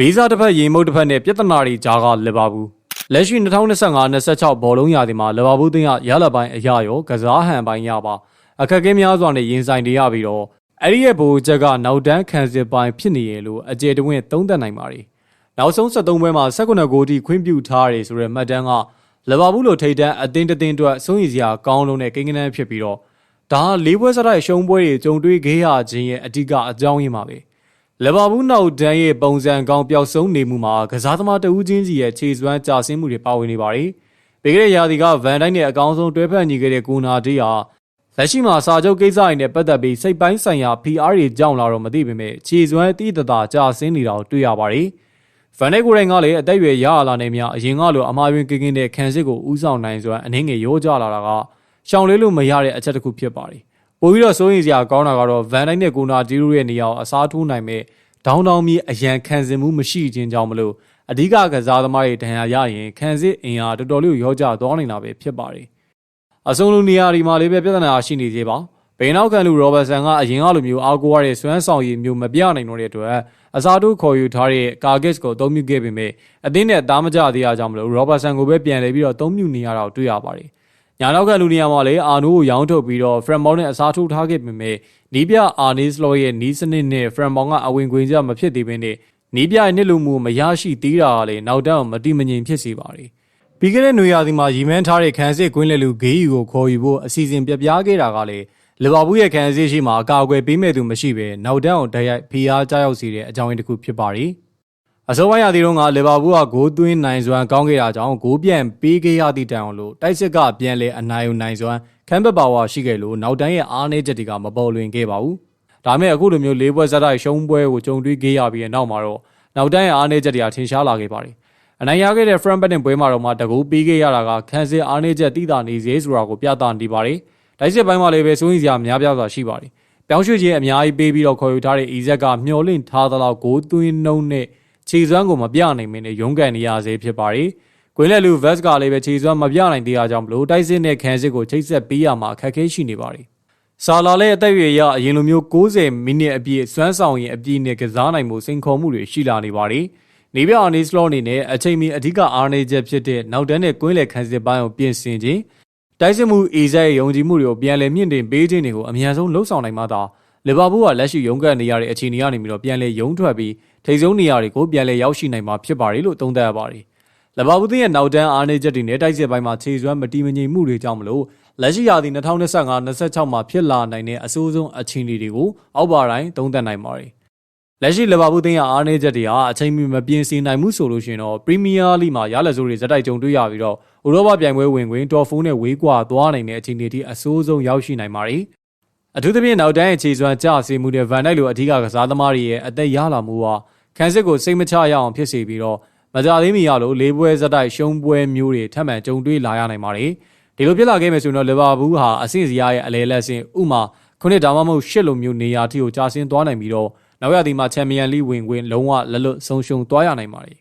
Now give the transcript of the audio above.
မေးစားတစ်ဖက်ရေမုတ်တစ်ဖက်နဲ့ပြဿနာတွေကြားကလီဗာပူးလက်ရှိ2025-26ဘောလုံးရာသီမှာလီဗာပူးတင်းကရလပိုင်းအရာရောကစားဟန်ပိုင်းရပါအခက်အခဲများစွာနဲ့ရင်ဆိုင်နေရပြီးတော့အဲ့ဒီရဲ့ဘိုးချက်ကနောက်တန်းခံစစ်ပိုင်းဖြစ်နေရလို့အကျေတဝင့်သုံးသပ်နိုင်ပါတယ်နောက်ဆုံး73ပွဲမှာ19ဂိုးထိခွင့်ပြုထားရတယ်ဆိုတဲ့မှတ်တမ်းကလီဗာပူးလိုထိပ်တန်းအသင်းတစ်သင်းအတွက်စိုးရိမ်စရာကောင်းလုံးနဲ့ကိန်းကနန်းဖြစ်ပြီးတော့ဒါဟာလေးပွဲစတိုက်ရှုံးပွဲတွေကြုံတွေ့ခဲ့ရခြင်းရဲ့အဓိကအကြောင်းရင်းပါပဲ လီဗာပူးနောက်တန်းရဲ့ပုံစံကောင်းပျောက်ဆုံးနေမှုမှာကစားသမားတဦးချင်းစီရဲ့ခြေစွမ်းကျဆင်းမှုတွေပါဝင်နေပါတယ်။ဘေးကရဲ့ယာဒီကဗန်ဒိုင်းနဲ့အကောင်းဆုံးတွဲဖက်ညီခဲ့တဲ့ကိုနာဒီဟာလက်ရှိမှာစာချုပ်ကိစ္စတွေနဲ့ပတ်သက်ပြီးစိတ်ပိုင်းဆိုင်ရာ PR တွေကြောင့်လာတော့မသိပေမဲ့ခြေစွမ်းအသီးတသာကျဆင်းနေတာကိုတွေ့ရပါတယ်။ဗန်ဒိုင်ကိုရိုင်ကလည်းအသက်အရွယ်ရလာနေမြအရင်ကလိုအမားတွင်ကင်းကင်းတဲ့ခံစစ်ကိုဦးဆောင်နိုင်စွမ်းအနှင်းငယ်ရိုးကြလာတာကရှောင်လေးလို့မရတဲ့အချက်တစ်ခုဖြစ်ပါတယ်။ ပိုပြီးတော့စိုးရိမ်စရာကောင်းတာကတော့ဗန်ဒိုင်နဲ့ကိုနာဒီရိုရဲ့နေရာကိုအစားထိုးနိုင်မဲ့ဒေါင်းတောင်းပြီးအရန်ခံစင်မှုမရှိခြင်းကြောင့်မလို့အဓိကကစားသမားတွေဒဏ်ရာရရင်ခံစစ်အင်အားတော်တော်လေးရောကြသွားနေတာပဲဖြစ်ပါတယ်။အဆုံးလူနေရာဒီမှာလေးပဲပြဿနာရှိနေသေးပါ။ဘိန်းနောက်ကန်လူရောဘတ်ဆန်ကအရင်ကလိုမျိုးအာကိုရတဲ့စွမ်းဆောင်ရည်မျိုးမပြနိုင်တော့တဲ့အတွက်အစားထိုးခေါ်ယူထားတဲ့ကာဂစ်ကိုအသုံးပြုခဲ့ပေမဲ့အသင်းနဲ့သားမကြသေးတာကြောင့်မလို့ရောဘတ်ဆန်ကိုပဲပြန်လဲပြီးတော့အသုံးပြုနေရတာကိုတွေ့ရပါတယ်။ ညာနောက်ကလူနေရာမှာလည်းအာနိုးကိုရောင်းထုတ်ပြီးတော့ဖရန်မောင်းနဲ့အစားထိုးထားခဲ့ပေမဲ့နီးပြအာနီစ်လောရဲ့နီးစနစ်နဲ့ဖရန်မောင်းကအဝင်ခွင်ကြမဖြစ်သေးဘဲနဲ့နီးပြရဲ့နှစ်လူမှုမရရှိသေးတာကလည်းနောက်တော့မတိမငြိမ်ဖြစ်စေပါတယ်။ပြီးခဲ့တဲ့နွေရာသီမှာရီမန်းထားတဲ့ခန်းစစ်ကွင်းလက်လူဂေးယူကိုခေါ်ယူဖို့အစီအစဉ်ပြပြခဲ့တာကလည်းလီဗာပူးရဲ့ခန်းစစ်ရှိမှာအကာအကွယ်ပေးမဲ့သူမရှိဘဲနောက်တန်းကိုတိုက်ရိုက်ဖိအားကြားရောက်စေတဲ့အကြောင်းရင်းတစ်ခုဖြစ်ပါတယ်။ အစောပိုင်းရာသီတုန်းကလီဗာပူးကဂိုးသွင်းနိုင်စွမ်းကောင်းခဲ့တာကြောင့်ဂိုးပြန်ပေးခဲ့ရသည့်တိုင်အောင်လို့တိုက်စစ်ကပြန်လဲအနိုင်ယူနိုင်စွမ်းခံဘက်ပါဝါရှိခဲ့လို့နောက်တန်းရဲ့အားနည်းချက်တွေကမပေါ်လွင်ခဲ့ပါဘူး။ဒါမဲ့အခုလိုမျိုးလေးပွဲဇက်တိုက်ရှုံးပွဲကိုကြုံတွေ့ခဲ့ရပြီးတဲ့နောက်မှာတော့နောက်တန်းရဲ့အားနည်းချက်တွေကထင်ရှားလာခဲ့ပါတယ်။အနိုင်ရခဲ့တဲ့ front back ပွဲမှာတော့မှတကူပေးခဲ့ရတာကခန်းစစ်အားနည်းချက်တိတာနေစေဆိုတာကိုပြသနေပါတယ်။တိုက်စစ်ပိုင်းမှာလည်းပဲစိုးရိမ်စရာများပြားစွာရှိပါတယ်။ပြောင်းရွှေ့ခြင်းအများကြီးပေးပြီးတော့ခေါ်ယူထားတဲ့ EZ ကမျော်လင့်ထားသလောက်ဂိုးသွင်းနှုံးနဲ့ ခြေစွမ်းကိုမပြနိုင်မင်းနဲ့ရုန်းကန်နေရစေဖြစ်ပါတယ်။ကွင်းလက်လူဗက်စ်ကလည်းပဲခြေစွမ်းမပြနိုင်သေးတာကြောင့်မလို့တိုက်စစ်နဲ့ခန်းစစ်ကိုချိတ်ဆက်ပေးရမှာအခက်အခဲရှိနေပါတယ်။ဆာလာလည်းအသက်အရွယ်ရအရင်လိုမျိုး60မိနစ်အပြည့်စွမ်းဆောင်ရင်အပြည့်နဲ့ကစားနိုင်မှုစိန်ခေါ်မှုတွေရှိလာနေပါတယ်။နေပြအာနီစလောအနေနဲ့အချိန်မီအဓိကအားနည်းချက်ဖြစ်တဲ့နောက်တန်းနဲ့ကွင်းလက်ခန်းစစ်ပိုင်းကိုပြင်ဆင်ခြင်းတိုက်စစ်မှုအေဇက်ရဲ့ယုံကြည်မှုတွေကိုပြန်လည်မြင့်တင်ပေးခြင်းတွေကိုအများဆုံးလှုံ့ဆော်နိုင်မှသာ လီဗာပူးကလက်ရှိရုန်းကန်နေရတဲ့အခြေအနေကနေပြီးတော့ပြန်လည်ရုန်းထွက်ပြီးထိပ်ဆုံးနေရာတွေကိုပြန်လည်ရောက်ရှိနိုင်မှာဖြစ်ပါတယ်လို့သုံးသပ်ရပါတယ်။လီဗာပူးရဲ့နောက်တန်းအားနည်းချက်တွေနဲ့တိုက်စစ်ပိုင်းမှာခြေစွမ်းမတီမငြိမ်မှုတွေကြောင့်မလို့လက်ရှိရာသီ2025-26မှာဖြစ်လာနိုင်တဲ့အဆိုးဆုံးအခြေအနေတွေကိုအောက်ပါတိုင်းသုံးသပ်နိုင်ပါတယ်။လက်ရှိလီဗာပူးသင်းရဲ့အားနည်းချက်တွေဟာအချိန်မီမပြင်းစင်နိုင်မှုဆိုလို့ရှိရင်တော့ပရီးမီးယားလိမှာရလက်စိုးတွေဇက်တိုက်ကြုံတွေ့ရပြီးတော့ဥရောပပြိုင်ပွဲဝင်ခွင့်တော်ဖူးနဲ့ဝေးကွာသွားနိုင်တဲ့အခြေအနေထိအဆိုးဆုံးရောက်ရှိနိုင်ပါတယ်။ အထူးသဖြင့်နောက်တန်းရဲ့ခြေစွမ်းကျဆင်းမှုနဲ့ဗန်ဒိုက်လိုအထူးကစားသမားတွေရဲ့အသက်ရလာမှုဟာခန်းစစ်ကိုစိတ်မချရအောင်ဖြစ်စေပြီးတော့မကြသေးမီရလို့လေးပွဲဇက်တိုက်ရှုံးပွဲမျိုးတွေထပ်မံကြုံတွေ့လာရနိုင်ပါတယ်။ဒီလိုဖြစ်လာခဲ့မယ်ဆိုရင်တော့လီဗာပူးဟာအဆင့်စရာရဲ့အလဲလက်ဆင့်ဥမာခုနှစ်ဒါမှမဟုတ်ရှစ်လိုမျိုးနေရာထိကိုကြာဆင်းသွားနိုင်ပြီးတော့နောက်ရသည်မှာချန်ပီယံလိဝင်ခွင့်လုံးဝလက်လွတ်ဆုံးရှုံးသွားရနိုင်ပါတယ်